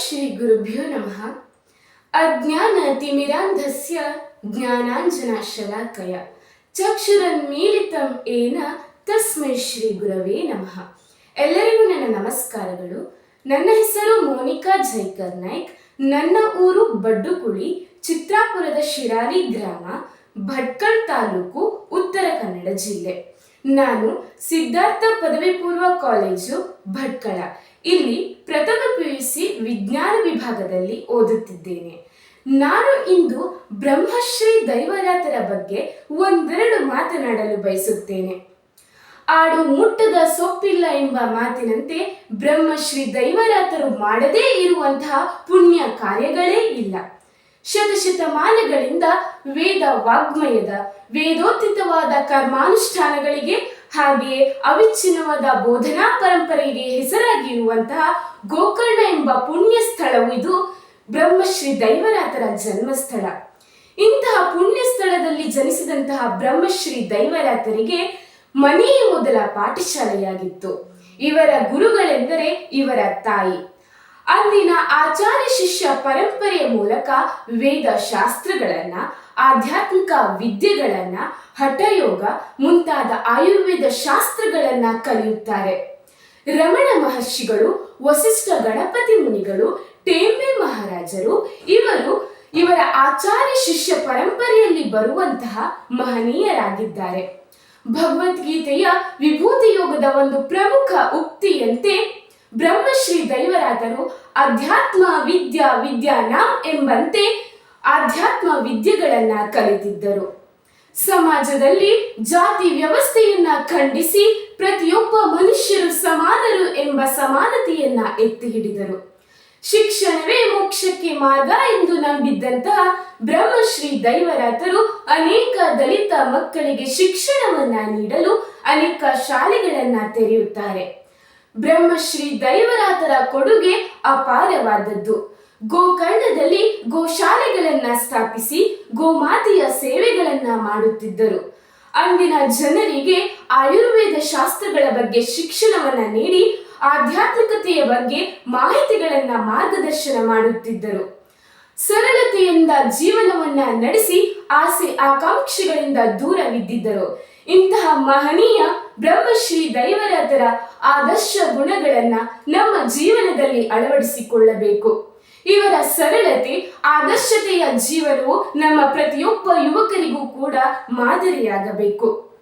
ಶ್ರೀ ಗುರುಭ್ಯೋ ನಮಃ ಅಜ್ಞಾನ ತಿಮಿರಾಂಧಸ್ಯ ಜ್ಞಾನಾಂಜನ ಶಲಾಕಯ ಚಕ್ಷುರನ್ಮೀಲಿತಂ ಏನ ತಸ್ಮೈ ಶ್ರೀ ಗುರವೇ ನಮಃ ಎಲ್ಲರಿಗೂ ನನ್ನ ನಮಸ್ಕಾರಗಳು. ನನ್ನ ಹೆಸರು ಮೋನಿಕಾ ಜೈಕರ್ ನಾಯ್ಕ್. ನನ್ನ ಊರು ಬಡ್ಡುಕುಳಿ, ಚಿತ್ರಾಪುರದ ಶಿರಾರಿ ಗ್ರಾಮ, ಭಟ್ಕಳ್ ತಾಲೂಕು, ಉತ್ತರ ಕನ್ನಡ ಜಿಲ್ಲೆ. ನಾನು ಸಿದ್ಧಾರ್ಥ ಪದವಿ ಪೂರ್ವ ಕಾಲೇಜು, ಭಟ್ಕಳ. ಇಲ್ಲಿ ಪ್ರಥಮ ಪಿಯುಸಿ ವಿಜ್ಞಾನ ವಿಭಾಗದಲ್ಲಿ ಓದುತ್ತಿದ್ದೇನೆ. ನಾನು ಇಂದು ಬ್ರಹ್ಮಶ್ರೀ ದೈವರಾತರ ಬಗ್ಗೆ ಒಂದೆರಡು ಮಾತನಾಡಲು ಬಯಸುತ್ತೇನೆ. ಆಡು ಮುಟ್ಟದ ಸೊಪ್ಪಿಲ್ಲ ಎಂಬ ಮಾತಿನಂತೆ ಬ್ರಹ್ಮಶ್ರೀ ದೈವರಾತರು ಮಾಡದೇ ಇರುವಂತಹ ಪುಣ್ಯ ಕಾರ್ಯಗಳೇ ಇಲ್ಲ. ಶತಶತಮಾನಗಳಿಂದ ವೇದ ವಾಗ್ಮಯದ ವೇದೋತ್ತಿತವಾದ ಕರ್ಮಾನುಷ್ಠಾನಗಳಿಗೆ ಹಾಗೆಯೇ ಅವಿಚ್ಛಿನ್ನವಾದ ಬೋಧನಾ ಪರಂಪರೆಗೆ ಹೆಸರಾಗಿರುವಂತಹ ಗೋಕರ್ಣ ಎಂಬ ಪುಣ್ಯ ಸ್ಥಳವು ಇದು ಬ್ರಹ್ಮಶ್ರೀ ದೈವರಾತರ ಜನ್ಮಸ್ಥಳ. ಇಂತಹ ಪುಣ್ಯ ಸ್ಥಳದಲ್ಲಿ ಜನಿಸಿದಂತಹ ಬ್ರಹ್ಮಶ್ರೀ ದೈವರಾತರಿಗೆ ಮನೆಯೇ ಮೊದಲ ಪಾಠಶಾಲೆಯಾಗಿತ್ತು. ಇವರ ಗುರುಗಳೆಂದರೆ ಇವರ ತಾಯಿ. ಅಂದಿನ ಆಚಾರ್ಯ ಶಿಷ್ಯ ಪರಂಪರೆಯ ಮೂಲಕ ವೇದ ಶಾಸ್ತ್ರಗಳನ್ನ, ಆಧ್ಯಾತ್ಮಿಕ ವಿದ್ಯೆಗಳನ್ನ, ಹಠಯೋಗ ಮುಂತಾದ ಆಯುರ್ವೇದ ಶಾಸ್ತ್ರಗಳನ್ನ ಕಲಿಯುತ್ತಾರೆ. ರಮಣ ಮಹರ್ಷಿಗಳು, ವಸಿಷ್ಠ ಗಣಪತಿ ಮುನಿಗಳು, ಟೇಂಬೆ ಮಹಾರಾಜರು, ಇವರು ಇವರ ಆಚಾರ್ಯ ಶಿಷ್ಯ ಪರಂಪರೆಯಲ್ಲಿ ಬರುವಂತಹ ಮಹನೀಯರಾಗಿದ್ದಾರೆ. ಭಗವದ್ಗೀತೆಯ ವಿಭೂತಿ ಯೋಗದ ಒಂದು ಪ್ರಮುಖ ಉಕ್ತಿಯಂತೆ ದೈವರಾದರು ಅಧ್ಯಾತ್ಮ ವಿದ್ಯಾ ವಿದ್ಯಾನ ಎಂಬಂತೆ ಆಧ್ಯಾತ್ಮ ವಿದ್ಯೆಗಳನ್ನ ಕಲಿತಿದ್ದರು. ಸಮಾಜದಲ್ಲಿ ಜಾತಿ ವ್ಯವಸ್ಥೆಯನ್ನ ಖಂಡಿಸಿ ಪ್ರತಿಯೊಬ್ಬ ಮನುಷ್ಯರು ಸಮಾನರು ಎಂಬ ಸಮಾನತೆಯನ್ನ ಎತ್ತಿ ಹಿಡಿದರು. ಶಿಕ್ಷಣವೇ ಮೋಕ್ಷಕ್ಕೆ ಮಾರ್ಗ ಎಂದು ನಂಬಿದ್ದಂತಹ ಬ್ರಹ್ಮಶ್ರೀ ದೈವರಾತರು ಅನೇಕ ದಲಿತ ಮಕ್ಕಳಿಗೆ ಶಿಕ್ಷಣವನ್ನ ನೀಡಲು ಅನೇಕ ಶಾಲೆಗಳನ್ನ ತೆರೆಯುತ್ತಾರೆ. ಬ್ರಹ್ಮಶ್ರೀ ದೈವರಾತರ ಕೊಡುಗೆ ಅಪಾರವಾದದ್ದು. ಗೋಕರ್ಣದಲ್ಲಿ ಗೋಶಾಲೆಗಳನ್ನ ಸ್ಥಾಪಿಸಿ ಗೋಮಾತೆಯ ಸೇವೆಗಳನ್ನ ಮಾಡುತ್ತಿದ್ದರು. ಅಂದಿನ ಜನರಿಗೆ ಆಯುರ್ವೇದ ಶಾಸ್ತ್ರಗಳ ಬಗ್ಗೆ ಶಿಕ್ಷಣವನ್ನ ನೀಡಿ ಆಧ್ಯಾತ್ಮಿಕತೆಯ ಬಗ್ಗೆ ಮಾಹಿತಿಗಳನ್ನ ಮಾರ್ಗದರ್ಶನ ಮಾಡುತ್ತಿದ್ದರು. ಸರಳತೆಯಿಂದ ಜೀವನವನ್ನ ನಡೆಸಿ ಆಸೆ ಆಕಾಂಕ್ಷೆಗಳಿಂದ ದೂರವಿದ್ದಿದ್ದರು. ಇಂತಹ ಮಹನೀಯ ಬ್ರಹ್ಮಶ್ರೀ ದೈವರಾತರ ಆದರ್ಶ ಗುಣಗಳನ್ನ ನಮ್ಮ ಜೀವನದಲ್ಲಿ ಅಳವಡಿಸಿಕೊಳ್ಳಬೇಕು. ಇವರ ಸರಳತೆ, ಆದರ್ಶತೆಯ ಜೀವನವು ನಮ್ಮ ಪ್ರತಿಯೊಬ್ಬ ಯುವಕರಿಗೂ ಕೂಡ ಮಾದರಿಯಾಗಬೇಕು.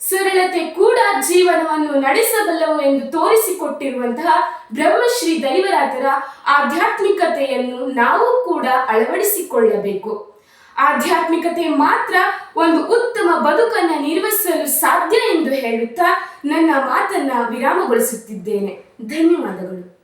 ಸರಳತೆ ಕೂಡ ಜೀವನವನ್ನು ನಡೆಸಬಲ್ಲವು ಎಂದು ತೋರಿಸಿಕೊಟ್ಟಿರುವಂತಹ ಬ್ರಹ್ಮಶ್ರೀ ದೈವರಾತರ ಆಧ್ಯಾತ್ಮಿಕತೆಯನ್ನು ನಾವು ಕೂಡ ಅಳವಡಿಸಿಕೊಳ್ಳಬೇಕು. ಆಧ್ಯಾತ್ಮಿಕತೆ ಮಾತ್ರ ಒಂದು ಉತ್ತಮ ಬದುಕನ್ನು ನಿರ್ವಹಿಸಲು ಸಾಧ್ಯ ಎಂದು ಹೇಳುತ್ತಾ ನನ್ನ ಮಾತನ್ನ ವಿರಾಮಗೊಳಿಸುತ್ತಿದ್ದೇನೆ. ಧನ್ಯವಾದಗಳು.